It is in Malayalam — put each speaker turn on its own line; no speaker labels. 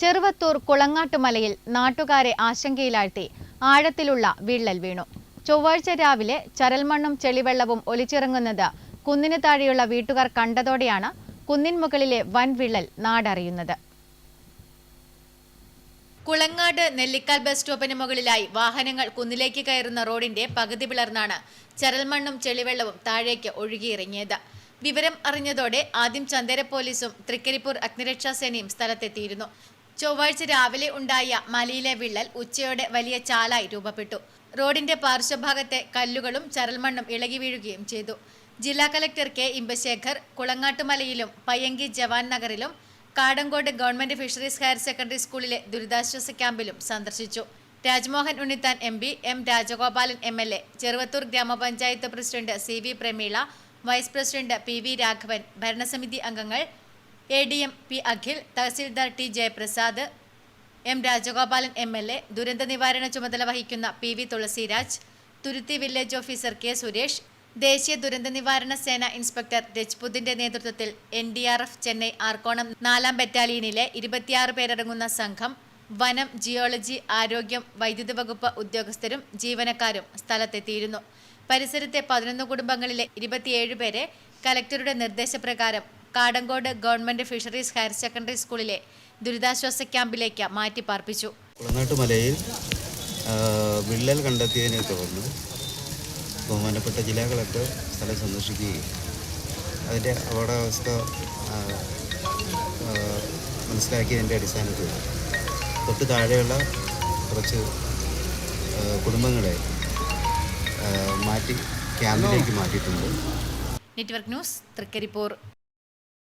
ചെറുവത്തൂർ കുളങ്ങാട്ടുമലയിൽ നാട്ടുകാരെ ആശങ്കയിലാഴ്ത്തി ആഴത്തിലുള്ള വിള്ളൽ വീണു. ചൊവ്വാഴ്ച രാവിലെ ചരൽമണ്ണും ചെളിവെള്ളവും ഒലിച്ചിറങ്ങുന്നത് കുന്നിന് താഴെയുള്ള വീട്ടുകാർ കണ്ടതോടെയാണ് കുന്നിൻ മുകളിലെ വൻ വിള്ളൽ നാടറിയുന്നത്. കുളങ്ങാട് നെല്ലിക്കാൽ ബസ് സ്റ്റോപ്പിന് മുകളിലായി വാഹനങ്ങൾ കുന്നിലേക്ക് കയറുന്ന റോഡിന്റെ പകുതി പിളർന്നാണ് ചരൽമണ്ണും ചെളിവെള്ളവും താഴേക്ക് ഒഴുകിയിറങ്ങിയത്. വിവരം അറിഞ്ഞതോടെ ആദ്യം ചന്ദര പോലീസും തൃക്കരിപ്പൂർ അഗ്നിരക്ഷാ സേനയും സ്ഥലത്തെത്തിയിരുന്നു. ചൊവ്വാഴ്ച രാവിലെ ഉണ്ടായ മലയിലെ വിള്ളൽ ഉച്ചയോടെ വലിയ ചാലായി രൂപപ്പെട്ടു. റോഡിന്റെ പാർശ്വഭാഗത്തെ കല്ലുകളും ചരൽമണ്ണും ഇളകി വീഴുകയും ചെയ്തു. ജില്ലാ കലക്ടർ കെ. ഇമ്പശേഖർ കുളങ്ങാട്ടുമലയിലും പയ്യങ്കി ജവാൻ നഗറിലും Kadangode government fisheries higher secondary സ്കൂളിലെ ദുരിതാശ്വാസ ക്യാമ്പിലും സന്ദർശിച്ചു. Rajmohan Unnithan M P M Rajagopalan M L A Cheruvathur ഗ്രാമപഞ്ചായത്ത് president C V Prameela vice president P V Raghavan ഭരണസമിതി അംഗങ്ങൾ A D M P Akhil tahsildar T Jayaprasad M Rajagopalan M L A ദുരന്ത നിവാരണ ചുമതല വഹിക്കുന്ന P V Thulasiraj Thuruthi village officer K Suresh ദേശീയ ദുരന്ത നിവാരണ സേന ഇൻസ്പെക്ടർ രജ്പുതിന്റെ നേതൃത്വത്തിൽ N D R F Chennai Arakkonam നാലാം ബറ്റാലിയനിലെ ഇരുപത്തിയാറ് പേരടങ്ങുന്ന സംഘം വനം ജിയോളജി ആരോഗ്യം വൈദ്യുതി വകുപ്പ് ഉദ്യോഗസ്ഥരും ജീവനക്കാരും സ്ഥലത്തെത്തിയിരുന്നു. പരിസരത്തെ പതിനൊന്ന് കുടുംബങ്ങളിലെ ഇരുപത്തിയേഴ് പേരെ കലക്ടറുടെ നിർദ്ദേശപ്രകാരം Kadangode government fisheries higher secondary സ്കൂളിലെ ദുരിതാശ്വാസ ക്യാമ്പിലേക്ക് മാറ്റിപ്പാർപ്പിച്ചു.
കുളനാട്ടുമലയിൽ മലയിൽ വിള്ളൽ കണ്ടെത്തിയതിനെ തുടർന്ന് ബഹുമാനപ്പെട്ട ജില്ലാ കളക്ടർ സ്ഥലം സന്ദർശിക്കുകയും അതിന്റെ അപകടാവസ്ഥ മനസ്സിലാക്കിയതിന്റെ അടിസ്ഥാനത്തിൽ തൊട്ട് താഴെയുള്ള കുറച്ച് കുടുംബങ്ങളെ മാറ്റി ക്യാമ്പിലേക്ക് മാറ്റിയിട്ടുണ്ട്.
Network news Trikaripur.